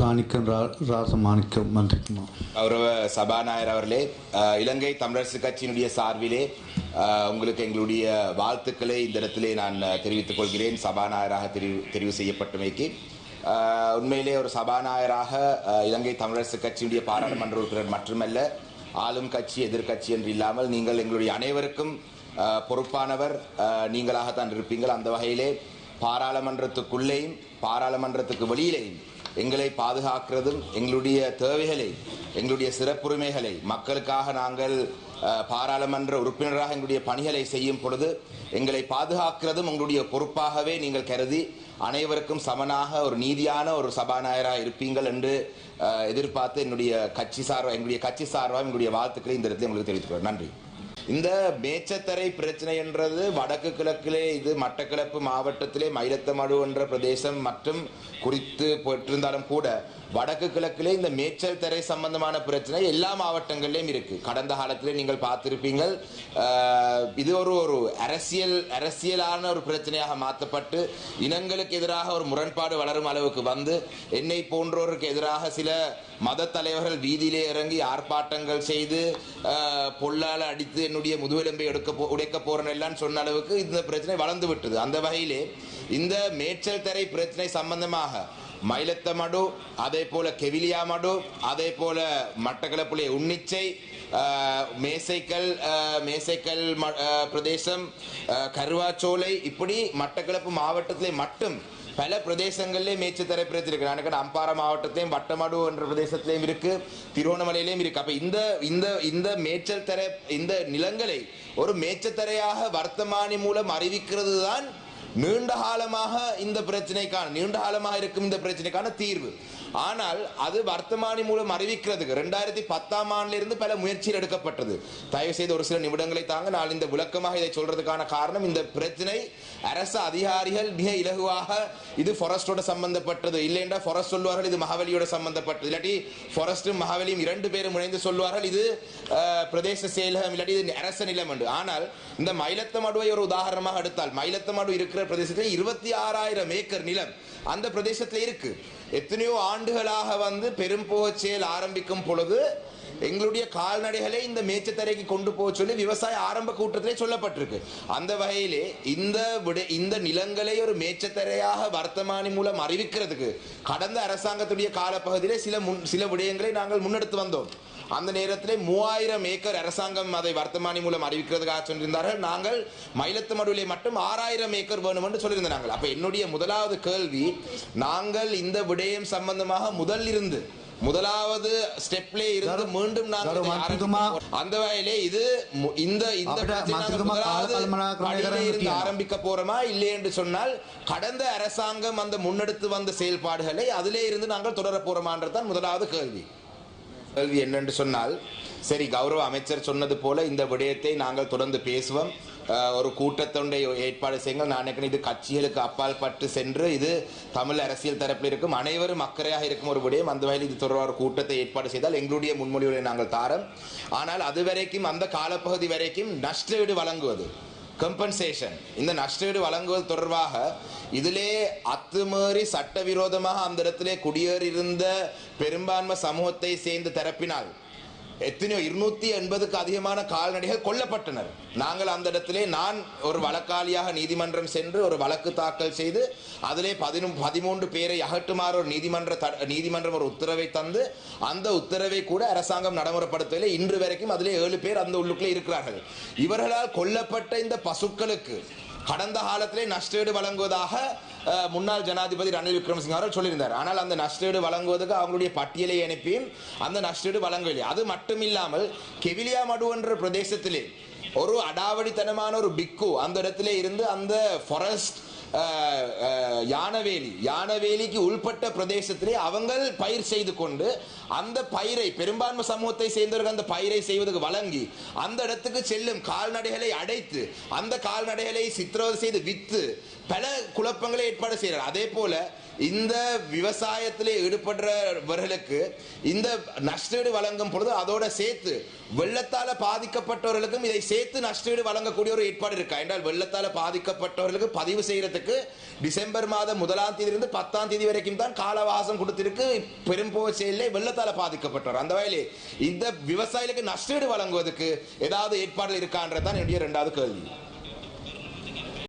ராணிக்கம் ரா ராசமாணிக்கம் மந்திரிக்குமா கௌரவ சபாநாயகர் அவர்களே இலங்கை தமிழரசு கட்சியினுடைய சார்பிலே உங்களுக்கு எங்களுடைய வாழ்த்துக்களை இந்த இடத்திலே நான் தெரிவித்துக் கொள்கிறேன். சபாநாயகராக தெரிவு தெரிவு செய்யப்பட்டமைக்கு. உண்மையிலே ஒரு சபாநாயகராக இலங்கை தமிழரசு கட்சியினுடைய பாராளுமன்ற உறுப்பினர் மட்டுமல்ல ஆளும் கட்சி எதிர்க்கட்சி என்று இல்லாமல் நீங்கள் எங்களுடைய அனைவருக்கும் பொறுப்பானவர் நீங்களாகத்தான் இருப்பீங்கள். அந்த வகையிலே பாராளுமன்றத்துக்குள்ளேயும் பாராளுமன்றத்துக்கு வெளியிலேயும் எங்களை பாதுகாக்கிறதும் எங்களுடைய தேவைகளை எங்களுடைய சிறப்புரிமைகளை மக்களுக்காக நாங்கள் பாராளுமன்ற உறுப்பினராக எங்களுடைய பணிகளை செய்யும் பொழுது எங்களை பாதுகாக்கிறதும் உங்களுடைய பொறுப்பாகவே நீங்கள் கருதி அனைவருக்கும் சமனாக ஒரு நீதியான ஒரு சபாநாயகராக இருப்பீங்கள் என்று எதிர்பார்த்து என்னுடைய கட்சி சார்பாக எங்களுடைய கட்சி சார்பாக எங்களுடைய வாழ்த்துக்களை இந்த இடத்தில் உங்களுக்கு தெரிவித்துக்கிறேன் நன்றி. இந்த மேச்சத்தரை பிரச்சனை என்றது வடக்கு கிழக்கிலே இது மட்டக்கிழப்பு மாவட்டத்திலே மயிலத்தமடு என்ற பிரதேசம் மற்றும் குறித்து போட்டிருந்தாலும் கூட வடக்கு கிழக்கிலே இந்த மேய்ச்சல் தரை சம்பந்தமான பிரச்சனை எல்லா மாவட்டங்களிலும் இருக்கு. கடந்த காலத்திலே நீங்கள் பார்த்திருப்பீங்கள் இது ஒரு ஒரு அரசியல் அரசியலான ஒரு பிரச்சனையாக மாற்றப்பட்டு இனங்களுக்கு எதிராக ஒரு முரண்பாடு வளரும் அளவுக்கு வந்து என்னை போன்றோருக்கு எதிராக சில மத தலைவர்கள் வீதியிலே இறங்கி ஆர்ப்பாட்டங்கள் செய்து பொல்லால் அடித்து என்னுடைய முதுகெலும்பை எடுக்க போ உடைக்க போறேன் எல்லாம் சொன்ன அளவுக்கு இந்த பிரச்சனை வளர்ந்து விட்டது. அந்த வகையிலே இந்த மேய்ச்சல் தரை பிரச்சனை சம்பந்தமாக மயிலத்தமடு அதே போல கெவிலியாமடு அதே போல மட்டக்களப்புலே உன்னிச்சை மேசைக்கல் மேசைக்கல் ம- பிரதேசம் கருவாச்சோலை இப்படி மட்டக்களப்பு மாவட்டத்திலே மட்டும் பல பிரதேசங்களிலே மேய்ச்சத்தரை பிரச்சனை இருக்கு எனக்கு அம்பாறை மாவட்டத்திலையும் வட்டமடு என்ற பிரதேசத்திலையும் இருக்கு திருவண்ணாமலையிலையும் இருக்கு. அப்ப இந்த இந்த இந்த மேய்ச்சல் தரை இந்த நிலங்களை ஒரு மேய்ச்சத்தரையாக வர்த்தமானி மூலம் அறிவிக்கிறது தான் நீண்ட காலமாக இந்த பிரச்சனைக்கான நீண்ட காலமாக இருக்கும் இந்த பிரச்சனைக்கான தீர்வு. ஆனால் அது வர்த்தமானி மூலம் அறிவிக்கிறதுக்கு ரெண்டாயிரத்தி பத்தாம் ஆண்டிலிருந்து பல முயற்சிகள் எடுக்கப்பட்டது. தயவு செய்து ஒரு சில நிமிடங்களை தாங்க நான் இந்த விளக்கமாக இதை சொல்றதுக்கான காரணம் இந்த பிரச்சனை அரசு அதிகாரிகள் மிக இலகுவாக இது ஃபாரஸ்டோட சம்பந்தப்பட்டது. இல்லைன்றா ஃபாரஸ்ட் சொல்லுவார்கள் இது மகாவலியோட சம்பந்தப்பட்டது. இல்லாட்டி ஃபாரஸ்டும் மகாவலியும் இரண்டு பேரும் இணைந்து சொல்லுவார்கள் இது பிரதேச செயலகம் இல்லாட்டி இது அரச நிலம் என்று. ஆனால் இந்த மயிலத்தமடுவை ஒரு உதாரணமாக எடுத்தால் மயிலத்தமடு இருக்கிற பிரதேசத்தில் இருபத்தி ஆறாயிரம் ஏக்கர் நிலம் அந்த பிரதேசத்தில் இருக்கு. எத்தனையோ ஆண்டுகளாக வந்து பெரும் செயல் ஆரம்பிக்கும் பொழுது எங்களுடைய கால்நடைகளை இந்த மேச்சத்தரைக்கு கொண்டு போக சொல்லி விவசாய ஆரம்ப கூட்டத்திலே சொல்லப்பட்டிருக்கு. அந்த வகையிலே இந்த இந்த நிலங்களை ஒரு மேய்ச்சத்தரையாக வர்த்தமானி மூலம் அறிவிக்கிறதுக்கு கடந்த அரசாங்கத்துடைய காலப்பகுதியிலே சில முன் சில விடயங்களை நாங்கள் முன்னெடுத்து வந்தோம். அந்த நேரத்தில் மூவாயிரம் ஏக்கர் அரசாங்கம் அதை வர்த்தமானி மூலம் அறிவிக்கிறதுக்காக சொல்லியிருந்தார்கள். நாங்கள் மயிலத்து மடுவிலே மட்டும் ஆறாயிரம் ஏக்கர் வேணும் என்று சொல்லியிருந்தோம் நாங்கள். என்னுடைய முதலாவது கேள்வி நாங்கள் இந்த விடயம் சம்பந்தமாக முதல் இருந்து முதலாவது ஸ்டெப்லே இருந்து மீண்டும் அந்த வகையிலே இது இந்த இந்த ஆரம்பிக்க போறோமா? இல்லை என்று சொன்னால் கடந்த அரசாங்கம் அந்த முன்னெடுத்து வந்த செயல்பாடுகளை அதிலே இருந்து நாங்கள் தொடர போறோமான்றதான் முதலாவது கேள்வி. கேள்வி என்னென்று சொன்னால் சரி கௌரவ அமைச்சர் சொன்னது போல இந்த விடயத்தை நாங்கள் தொடர்ந்து பேசுவோம். ஒரு கூட்டத்தொண்டை ஏற்பாடு செய்யுங்கள். நான் நினைக்கிறேன் இது கட்சிகளுக்கு அப்பால் பட்டு சென்று இது தமிழ் அரசியல் தரப்பில் இருக்கும் அனைவரும் அக்கறையாக இருக்கும் ஒரு விடயம். அந்த வகையில் இது தொடர்பாக ஒரு கூட்டத்தை ஏற்பாடு செய்தால் எங்களுடைய முன்மொழிவுகளை நாங்கள் தாரம். ஆனால் அது வரைக்கும் அந்த காலப்பகுதி வரைக்கும் நஷ்டஈடு வழங்குவது கம்பன்சேஷன் இந்த நஷ்டஈடு வழங்குவது தொடர்பாக இதிலே அத்துமீறி சட்டவிரோதமாக அந்த இடத்திலே குடியேறியிருந்த பெரும்பான்மை சமூகத்தை சேர்ந்த தரப்பினால் எத்தனையோ இருநூத்தி எண்பதுக்கு அதிகமான கால்நடைகள் கொல்லப்பட்டனர். நாங்கள் அந்த இடத்திலே நான் ஒரு வழக்காளியாக நீதிமன்றம் சென்று ஒரு வழக்கு தாக்கல் செய்து அதிலே பதினு பதிமூன்று பேரை அகற்றுமாறு ஒரு நீதிமன்ற த- நீதிமன்றம் ஒரு உத்தரவை தந்து அந்த உத்தரவை கூட அரசாங்கம் நடைமுறைப்படுத்தவில்லை. இன்று வரைக்கும் அதிலே ஏழு பேர் அந்த உள்ளுக்குள்ளே இருக்கிறார்கள். இவர்களால் கொல்லப்பட்ட இந்த பசுக்களுக்கு கடந்த காலத்திலே நஷ்டஈடு வழங்குவதாக முன்னாள் ஜனாதிபதி ரணில் விக்ரமசிங்க அவர்கள் சொல்லியிருந்தார். ஆனால் அந்த நஷ்டஈடு வழங்குவதற்கு அவங்களுடைய பட்டியலை அனுப்பி அந்த நஷ்டஈடு வழங்கவில்லை. அது மட்டும் இல்லாமல் கெவிலியா மடு என்ற பிரதேசத்திலே ஒரு அடாவடித்தனமான ஒரு பிக்கு அந்த இடத்துல இருந்து அந்த ஃபாரஸ்ட் யானவேலி யானவேலிக்கு உள்பட்ட பிரதேசத்திலே அவங்கள் பயிர் செய்து கொண்டு அந்த பயிரை பெரும்பான்மை சமூகத்தை சேர்ந்தவர்கள் அந்த பயிரை செய்வதற்கு வழங்கி அந்த இடத்துக்கு செல்லும் கால்நடைகளை அடைத்து அந்த கால்நடைகளை சித்திரவதை செய்து விற்று பல குழப்பங்களை ஏற்பாடு செய்கிறார். அதே போல இந்த விவசாயத்திலே ஈடுபடுறவர்களுக்கு இந்த நஷ்டீடு வழங்கும் பொழுது அதோட சேர்த்து வெள்ளத்தால பாதிக்கப்பட்டவர்களுக்கும் இதை சேர்த்து நஷ்டீடு வழங்கக்கூடிய ஒரு ஏற்பாடு இருக்கா? என்றால் வெள்ளத்தால பாதிக்கப்பட்டவர்களுக்கு பதிவு செய்யறதுக்கு டிசம்பர் மாதம் முதலாம் தேதியிலிருந்து பத்தாம் தேதி வரைக்கும் தான் காலவாசம் கொடுத்திருக்கு. பெரும்போக செயலே வெள்ளத்தால பாதிக்கப்பட்டவர். அந்த வகையிலே இந்த விவசாயிகளுக்கு நஷ்டீடு வழங்குவதற்கு ஏதாவது ஏற்பாடு இருக்கான்றதுதான் என்னுடைய ரெண்டாவது கேள்வி.